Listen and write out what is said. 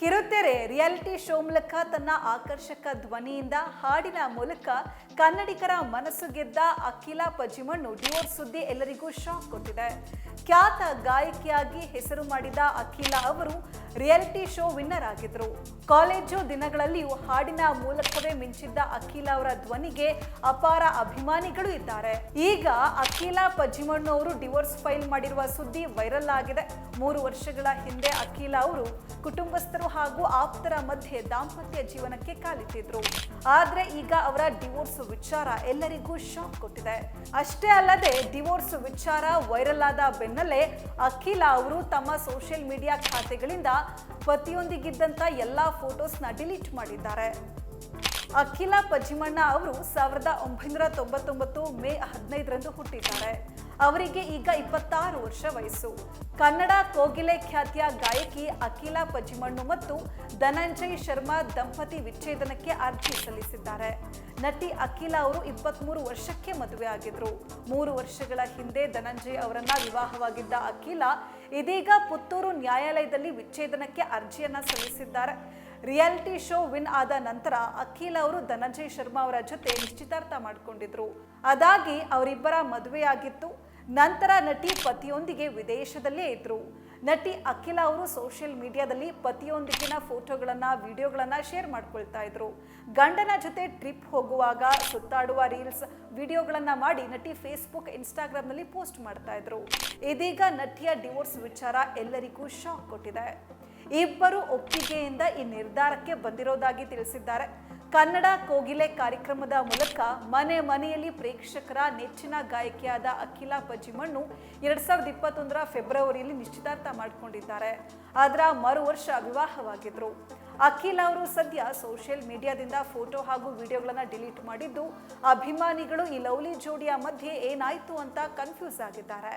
ಕಿರುತೆರೆ reality show ಮೂಲಕ ತನ್ನ ಆಕರ್ಷಕ ಧ್ವನಿಯಿಂದ ಹಾಡಿನ ಮೂಲಕ ಕನ್ನಡಿಗರ ಮನಸ್ಸು ಗೆದ್ದ ಅಖಿಲ ಪಜಿಮಣ್ಣು ಡಿವೋರ್ಸ್ ಸುದ್ದಿ ಎಲ್ಲರಿಗೂ ಶಾಕ್ ಕೊಟ್ಟಿದೆ. ಖ್ಯಾತ ಗಾಯಕಿಯಾಗಿ ಹೆಸರು ಮಾಡಿದ ಅಖಿಲ ಅವರು ರಿಯಾಲಿಟಿ ಶೋ ವಿನ್ನರ್ ಆಗಿದ್ರು. ಕಾಲೇಜು ದಿನಗಳಲ್ಲಿಯೂ ಹಾಡಿನ ಮೂಲಕವೇ ಮಿಂಚಿದ್ದ ಅಖಿಲ ಅವರ ಧ್ವನಿಗೆ ಅಪಾರ ಅಭಿಮಾನಿಗಳು ಇದ್ದಾರೆ. ಈಗ ಅಖಿಲ ಪಜಿಮಣ್ಣು ಅವರು ಡಿವೋರ್ಸ್ ಫೈಲ್ ಮಾಡಿರುವ ಸುದ್ದಿ ವೈರಲ್ ಆಗಿದೆ. ಮೂರು ವರ್ಷಗಳ ಹಿಂದೆ ಅಖಿಲ ಅವರು ಕುಟುಂಬಸ್ಥರು ಹಾಗೂ ಆಪ್ತರ ಮಧ್ಯೆ ದಾಂಪತ್ಯ ಜೀವನಕ್ಕೆ ಕಾಲಿಟ್ಟಿದ್ರು. ಆದ್ರೆ ಈಗ ಅವರ ಡಿವೋರ್ಸ್ ವಿಚಾರ ಎಲ್ಲರಿಗೂ ಶಾಕ್ ಕೊಟ್ಟಿದೆ. ಅಷ್ಟೇ ಅಲ್ಲದೆ ಡಿವೋರ್ಸ್ ವಿಚಾರ ವೈರಲ್ ಆದ ಬೆನ್ನಲ್ಲೇ ಅಖಿಲ ಅವರು ತಮ್ಮ ಸೋಷಿಯಲ್ ಮೀಡಿಯಾ ಖಾತೆಗಳಿಂದ ಪತಿಯೊಂದಿಗಿದ್ದಂತ ಎಲ್ಲಾ ಫೋಟೋಸ್ನ ಡಿಲೀಟ್ ಮಾಡಿದ್ದಾರೆ. ಅಖಿಲ ಪಜಿಮಣ್ಣ ಅವರು ಸಾವಿರದ ಒಂಬೈನೂರ ತೊಂಬತ್ತೊಂಬತ್ತು ಮೇ ಹದಿನೈದರಂದು ಹುಟ್ಟಿದ್ದಾರೆ. ಅವರಿಗೆ ಈಗ ಇಪ್ಪತ್ತಾರು ವರ್ಷ ವಯಸ್ಸು. ಕನ್ನಡ ಕೋಗಿಲೆ ಖ್ಯಾತಿಯ ಗಾಯಕಿ ಅಖಿಲ ಪಜಿಮಣ್ಣು ಮತ್ತು ಧನಂಜಯ್ ಶರ್ಮಾ ದಂಪತಿ ವಿಚ್ಛೇದನಕ್ಕೆ ಅರ್ಜಿ ಸಲ್ಲಿಸಿದ್ದಾರೆ. ನಟಿ ಅಖಿಲ ಅವರು ಇಪ್ಪತ್ಮೂರು ವರ್ಷಕ್ಕೆ ಮದುವೆ ಆಗಿದ್ರು. ಮೂರು ವರ್ಷಗಳ ಹಿಂದೆ ಧನಂಜಯ್ ಅವರನ್ನ ವಿವಾಹವಾಗಿದ್ದ ಅಖಿಲ ಇದೀಗ ಪುತ್ತೂರು ನ್ಯಾಯಾಲಯದಲ್ಲಿ ವಿಚ್ಛೇದನಕ್ಕೆ ಅರ್ಜಿಯನ್ನ ಸಲ್ಲಿಸಿದ್ದಾರೆ. ರಿಯಾಲಿಟಿ ಶೋ ವಿನ್ ಆದ ನಂತರ ಅಖಿಲ್ ಅವರು ಧನಂಜಯ್ ಶರ್ಮಾ ಅವರ ಜೊತೆ ನಿಶ್ಚಿತಾರ್ಥ ಮಾಡಿಕೊಂಡಿದ್ರು. ಅದಾಗಿ ಅವರಿಬ್ಬರ ಮದುವೆಯಾಗಿತ್ತು ನಂತರ ನಟಿ ಪತಿಯೊಂದಿಗೆ ವಿದೇಶದಲ್ಲೇ ಇದ್ರು. ನಟಿ ಅಖಿಲ ಅವರು ಸೋಷಿಯಲ್ ಮೀಡಿಯಾದಲ್ಲಿ ಪತಿಯೊಂದಿಗಿನ ಫೋಟೋಗಳನ್ನ, ವಿಡಿಯೋಗಳನ್ನ ಶೇರ್ ಮಾಡ್ಕೊಳ್ತಾ ಇದ್ರು. ಗಂಡನ ಜೊತೆ ಟ್ರಿಪ್ ಹೋಗುವಾಗ ಸುತ್ತಾಡುವ ರೀಲ್ಸ್, ವಿಡಿಯೋಗಳನ್ನ ಮಾಡಿ ನಟಿ ಫೇಸ್ಬುಕ್, ಇನ್ಸ್ಟಾಗ್ರಾಮ್ನಲ್ಲಿ ಪೋಸ್ಟ್ ಮಾಡ್ತಾ ಇದ್ರು. ಇದೀಗ ನಟಿಯ ಡಿವೋರ್ಸ್ ವಿಚಾರ ಎಲ್ಲರಿಗೂ ಶಾಕ್ ಕೊಟ್ಟಿದೆ. ಇಬ್ಬರು ಒಪ್ಪಿಗೆಯಿಂದ ಈ ನಿರ್ಧಾರಕ್ಕೆ ಬಂದಿರೋದಾಗಿ ತಿಳಿಸಿದ್ದಾರೆ. ಕನ್ನಡ ಕೋಗಿಲೆ ಕಾರ್ಯಕ್ರಮದ ಮೂಲಕ ಮನೆ ಮನೆಯಲ್ಲಿ ಪ್ರೇಕ್ಷಕರ ನೆಚ್ಚಿನ ಗಾಯಕಿಯಾದ ಅಖಿಲ ಪಜಿಮಣ್ಣು ಎರಡ್ ಸಾವಿರದ ಇಪ್ಪತ್ತೊಂದರ ಫೆಬ್ರವರಿಯಲ್ಲಿ ನಿಶ್ಚಿತಾರ್ಥ ಮಾಡಿಕೊಂಡಿದ್ದಾರೆ. ಅದರ ಮರು ವರ್ಷ ವಿವಾಹವಾಗಿದ್ರು. ಅಖಿಲ್ ಅವರು ಸದ್ಯ ಸೋಷಿಯಲ್ ಮೀಡಿಯಾದಿಂದ ಫೋಟೋ ಹಾಗೂ ವಿಡಿಯೋಗಳನ್ನು ಡಿಲೀಟ್ ಮಾಡಿದ್ದು, ಅಭಿಮಾನಿಗಳು ಈ ಲವ್ಲಿ ಜೋಡಿಯ ಮಧ್ಯೆ ಏನಾಯ್ತು ಅಂತ ಕನ್ಫ್ಯೂಸ್ ಆಗಿದ್ದಾರೆ.